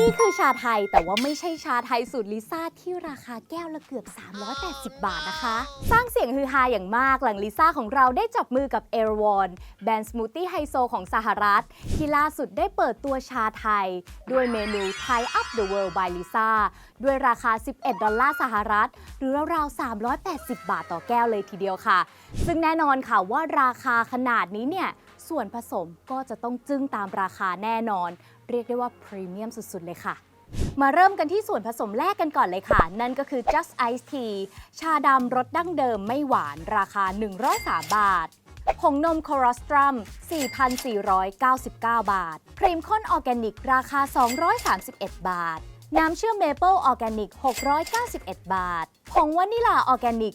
นี่คือชาไทยแต่ว่าไม่ใช่ชาไทยสูตรลิซ่าที่ราคาแก้วละเกือบ 380 บาทนะคะ สร้างเสียงฮือฮาอย่างมากหลังลิซ่าของเราได้จับมือกับเอรวอนแบรนด์สมูทตี้ไฮโซของสหรัฐ ที่ล่าสุดได้เปิดตัวชาไทย ด้วยเมนู Thai Up the World by Lisa ด้วยราคา 11 ดอลลาร์สหรัฐ หรือราวๆ 380 บาทต่อแก้วเลยทีเดียวค่ะ ซึ่งแน่นอนค่ะว่าราคาขนาดนี้เนี่ย ส่วนผสมก็จะต้องจึ้งตามราคาแน่นอน เรียกได้ว่าพรีเมียมสุด ๆ เลยค่ะ มาเริ่มกันที่ส่วนผสมแรกกันก่อนเลยค่ะ นั่นก็คือ just ice tea ชาดำรสดั้งเดิมไม่หวานราคา 103 บาทผงนมโครอสตรัม 4,499 บาท ครีมข้นออร์แกนิก ราคา 231 บาท น้ำเชื่อมเมเปิลออร์แกนิก 691 บาท ผงวานิลาออร์แกนิก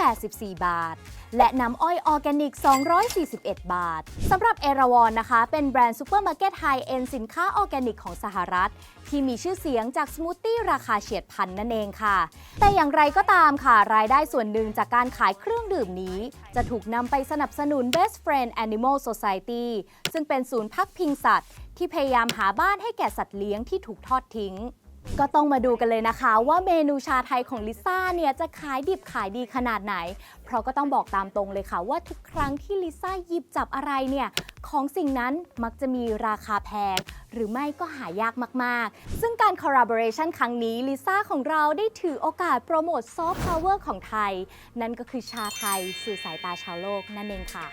484 บาท และน้ำอ้อยออร์แกนิก 241 บาท สำหรับเอราวอนนะคะ เป็นแบรนด์ซูเปอร์มาร์เก็ตไฮเอ็นสินค้าออร์แกนิกของสหรัฐ ที่มีชื่อเสียงจากสมูทตี้ราคาเฉียดพันนั่นเองค่ะ แต่อย่างไรก็ตามค่ะ รายได้ส่วนหนึ่งจากการขายเครื่องดื่มนี้ จะถูกนำไปสนับสนุน Best Friend Animal Society ซึ่งเป็นศูนย์พักพิงสัตว์ ที่พยายามหาบ้านให้แก่สัตว์เลี้ยงที่ถูกทอดทิ้ง ก็ต้องมาดูกันเลยนะคะ ว่าเมนูชาไทยของลิซ่าเนี่ยจะขายดิบขายดีขนาดไหน เพราะก็ต้องบอกตามตรงเลยค่ะ ว่าทุกครั้งที่ลิซ่าหยิบจับอะไรเนี่ยของสิ่งนั้นมักจะมีราคาแพง หรือไม่ก็หายากมาก ๆ ซึ่งการ collaboration ครั้งนี้ลิซ่าของเราได้ถือโอกาสโปรโมทซอฟต์พาวเวอร์ของไทย นั่นก็คือชาไทย สู่สายตาชาวโลกนั่นเองค่ะ